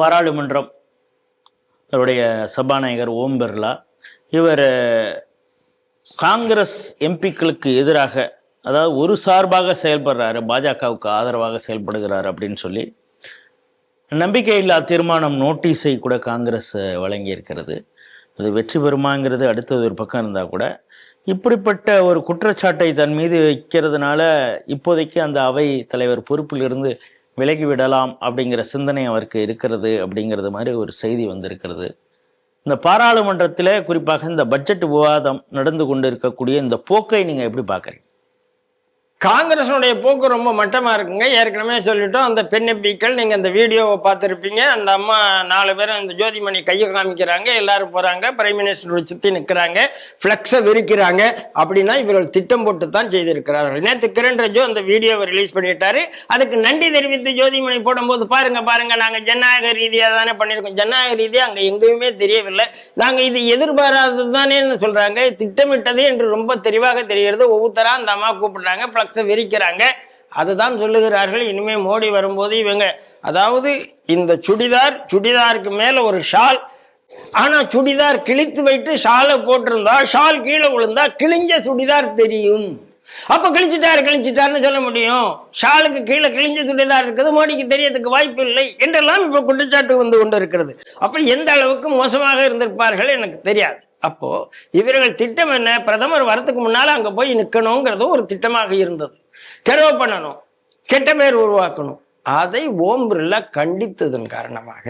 பாராளுமன்றம் அவருடைய சபாநாயகர் ஓம் பிர்லா இவர் காங்கிரஸ் எம்பிக்களுக்கு எதிராக அதாவது ஒரு சார்பாக செயல்படுறாரு பாஜகவுக்கு ஆதரவாக செயல்படுகிறார் அப்படின்னு சொல்லி நம்பிக்கையில்லா தீர்மானம் நோட்டீஸை கூட காங்கிரஸ் வழங்கியிருக்கிறது. அது வெற்றி பெறுமாங்கிறது அடுத்தது ஒரு பக்கம் இருந்தால் கூட இப்படிப்பட்ட ஒரு குற்றச்சாட்டை தன் மீது வைக்கிறதுனால இப்போதைக்கு அந்த அவை தலைவர் பொறுப்பிலிருந்து விலகி விடலாம் அப்படிங்கிற சிந்தனை அவருக்கு இருக்கிறது அப்படிங்கிறது மாதிரி ஒரு செய்தி வந்திருக்கிறது. இந்த பாராளுமன்றத்தில் குறிப்பாக இந்த பட்ஜெட் விவாதம் நடந்து கொண்டு இருக்கக்கூடிய இந்த போக்கை நீங்கள் எப்படி பார்க்குறீங்க? காங்கிரஸுடைய போக்கு ரொம்ப மட்டமாக இருக்குங்க. ஏற்கனவே சொல்லிட்டோம் அந்த பெண் எம்பிக்கள் நீங்கள் அந்த வீடியோவை பார்த்துருப்பீங்க. அந்த அம்மா நாலு பேரும் அந்த ஜோதிமணி கையை காமிக்கிறாங்க எல்லாரும் போகிறாங்க பிரைம் மினிஸ்டர் சுற்றி நிற்கிறாங்க ஃப்ளெக்ஸை விரிக்கிறாங்க அப்படின்னா இவர்கள் திட்டம் போட்டு தான் செய்திருக்கிறார்கள். நேற்று கிரண் ரஜோ அந்த வீடியோவை ரிலீஸ் பண்ணிட்டாரு. அதுக்கு நன்றி தெரிவித்து ஜோதிமணி போடும்போது பாருங்க பாருங்க நாங்கள் ஜனநாயக ரீதியாக தானே பண்ணியிருக்கோம். ஜனநாயக ரீதியாக அங்கே எங்கேயுமே தெரியவில்லை. நாங்கள் இது எதிர்பாராதது தானேன்னு சொல்கிறாங்க திட்டமிட்டது என்று ரொம்ப தெளிவாக தெரிகிறது ஒவ்வொருத்தராக அந்த அம்மா கூப்பிடுறாங்க. பாக்ஸை விரிக்கிறாங்க. அதுதான் சொல்லுகிறார்கள். இனிமே மோடி வரும்போது இவங்க அதாவது இந்த சுடிதார் சுடிதாருக்கு மேல ஒரு ஷால். ஆனா சுடிதார் கிழித்து வைத்து ஷாலை போட்டிருந்தா ஷால் கீழே விழுந்தா கிழிஞ்ச சுடிதார் தெரியும். அப்போ கிழிச்சிட்டாரு கிழிச்சிட்டாருன்னு சொல்ல முடியும். ஷாலுக்கு கீழே கிழிஞ்ச துணிதான் இருக்குது. மோடிக்கு தெரியறதுக்கு வாய்ப்பு இல்லை என்றெல்லாம் இப்போ குற்றச்சாட்டு வந்து கொண்டு இருக்கிறது. அப்போ எந்த அளவுக்கு மோசமாக இருந்திருப்பார்கள் எனக்கு தெரியாது. அப்போ இவர்கள் திட்டம் என்ன? பிரதமர் வரதுக்கு முன்னால அங்க போய் நிக்கணுங்கிறது ஒரு திட்டமாக இருந்தது. கெரோ பண்ணணும். கெட்ட பேர் உருவாக்கணும். அதை ஓம் பிர்லா கண்டித்ததன் காரணமாக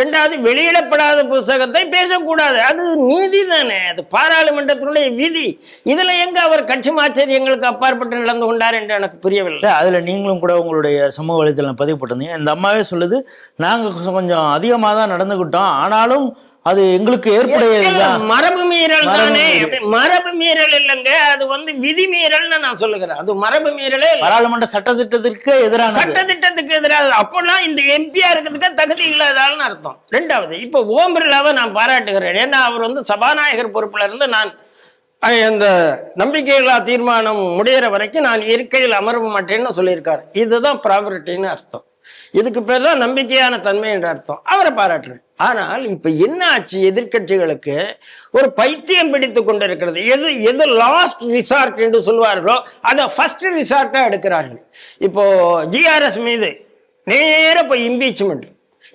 ரெண்டாவது வெளியிடப்படாத புஸ்தகத்தை பேசக்கூடாது. அது நீதி தானே. அது பாராளுமன்றத்தினுடைய விதி. இதில் எங்கே அவர் கட்சி மாச்சரியங்களுக்கு அப்பாற்பட்டு நடந்து கொண்டார் என்று எனக்கு புரியவில்லை. அதில் நீங்களும் கூட உங்களுடைய சமூக வலைத்தளம் பதிவு போட்டிருந்தீங்க இந்த அம்மாவே சொல்லுது நாங்கள் கொஞ்சம் அதிகமாக தான் நடந்துக்கிட்டோம் ஆனாலும் அது எங்களுக்கு ஏற்புடையதுதான். மரபு மீறல் தானே. மரபு மீறல் இல்லைங்க அது வந்து விதி மீறல்னு நான் சொல்லுகிறேன். அது மரபு மீறலே. பாராளுமன்ற சட்டத்திட்டத்திற்கு எதிரானது. சட்ட திட்டத்துக்கு எதிராக அப்போல்லாம் இந்த எம்பியா இருக்கிறதுக்கு தகுதி இல்லாத ஆள்னு அர்த்தம். ரெண்டாவது இப்போ ஓம் பிர்லாவை நான் பாராட்டுகிறேன். ஏன்னா அவர் வந்து சபாநாயகர் பொறுப்புல இருந்து நான் அஹ், இந்த நம்பிக்கையில்லா தீர்மானம் முடியிற வரைக்கும் நான் இருக்கையில் அமர மாட்டேன்னு சொல்லியிருக்காரு. இதுதான் ப்ராபர்ட்டின்னு அர்த்தம். இதுக்கு பேர் தான் நம்பிக்கையான தன்மை என்ற அர்த்தம். அவரை பாராட்டுறேன். ஆனால் இப்ப என்ன ஆச்சு எதிர்க்கட்சிகளுக்கு? ஒரு பைத்தியம் பிடித்து கொண்டிருக்கிறது. எது எது லாஸ்ட் ரிசார்ட் என்று சொல்வார்களோ அதை ஃபர்ஸ்ட் ரிசார்ட்டா எடுக்கிறார்கள். இப்போ ஜிஆர்எஸ் மீது நேர போய் இம்பீச்மெண்ட்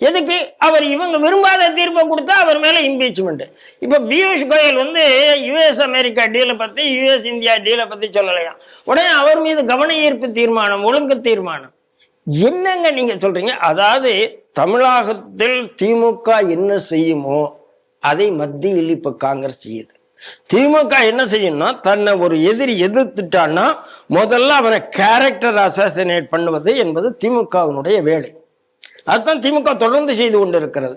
எதுக்கு? அவர் இவங்க விரும்பாத தீர்ப்பை கொடுத்தா அவர் மேல இம்பீச்மெண்ட் இப்ப பியூஷ் கோயல் வந்து யுஎஸ் அமெரிக்கா டீலை பத்தி யுஎஸ் இந்தியா டீலை பத்தி சொல்லலையாம். உடனே அவர் மீது கவன ஈர்ப்பு தீர்மானம் ஒழுங்கு தீர்மானம். என்னங்க நீங்க சொல்றீங்க? அதாவது தமிழகத்தில் திமுக என்ன செய்யுமோ அதை மத்தியில் இப்ப காங்கிரஸ் செய்யுது. திமுக என்ன செய்யணும்னா தன்னை ஒரு எதிரி எதிர்த்துட்டான்னா முதல்ல அவனை கேரக்டர் அசாசினேட் பண்ணுவது என்பது திமுகவினுடைய வேலை. அதுதான் திமுக தொடர்ந்து செய்து கொண்டிருக்கிறது.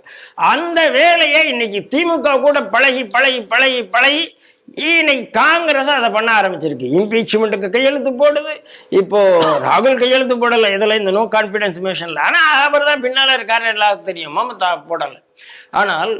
அந்த வேலையை இன்னைக்கு திமுக கூட பழகி பழகி பழகி பழகி இன்னைக்கு காங்கிரஸ் அதை பண்ண ஆரம்பிச்சிருக்கு. இம்பீச்மெண்ட்டுக்கு கையெழுத்து போடுது. இப்போ ராகுல் கையெழுத்து போடலை. இதில் இந்த நோ கான்ஃபிடன்ஸ் மிஷன்ல ஆனால் அவர் தான் பின்னால் இருக்காரு எல்லாருக்கும் தெரியும். மமதா போடலை. ஆனால்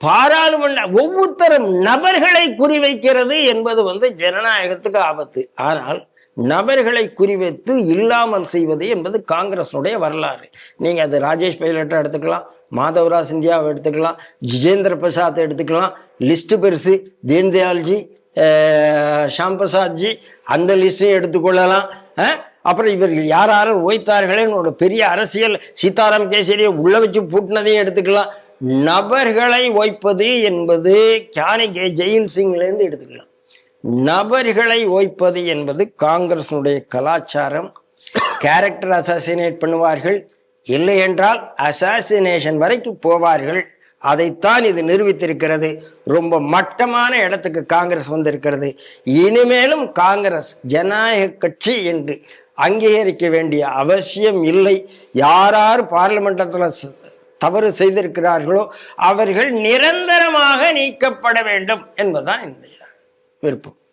பாராளுமன்ற ஒவ்வொருத்தரும் நபர்களை குறிவைக்கிறது என்பது வந்து ஜனநாயகத்துக்கு ஆபத்து. ஆனால் நபர்களை குறிவைத்து இல்லாமல் செய்வது என்பது காங்கிரஸுடைய வரலாறு. நீங்கள் அது ராஜேஷ் பைலட்டை எடுத்துக்கலாம் மாதவரா சிந்தியாவை எடுத்துக்கலாம் ஜிஜேந்திர பிரசாத்தை எடுத்துக்கலாம் லிஸ்ட்டு பெருசு தீன்தயாள்ஜி அஹ், ஷாம் பிரசாத்ஜி அந்த லிஸ்ட்டையும் எடுத்துக்கொள்ளலாம். அப்புறம் இவர்கள் யார் யாரும் ஓய்த்தார்களேன்னு ஒரு பெரிய அரசியல் சீதாராம் கேசரியை உள்ள வச்சு பூட்டினதையும் எடுத்துக்கலாம். நபர்களை ஓய்ப்பது என்பது கியானி கே. ஜெயில் சிங்லேருந்து எடுத்துக்கலாம். நபர்களை ஓய்ப்பது என்பது காங்கிரஸினுடைய கலாச்சாரம். கேரக்டர் அசாசினேட் பண்ணுவார்கள். இல்லை என்றால் அசாசினேஷன் வரைக்கும் போவார்கள். அதைத்தான் இது நிரூபித்திருக்கிறது. ரொம்ப மட்டமான இடத்துக்கு காங்கிரஸ் வந்திருக்கிறது. இனிமேலும் காங்கிரஸ் ஜனநாயக கட்சி என்று அங்கீகரிக்க வேண்டிய அவசியம் இல்லை. யார் யார் பார்லிமெண்டத்தில் தவறு செய்திருக்கிறார்களோ அவர்கள் நிரந்தரமாக நீக்கப்பட வேண்டும் என்பதுதான் என்னுடைய cuerpo.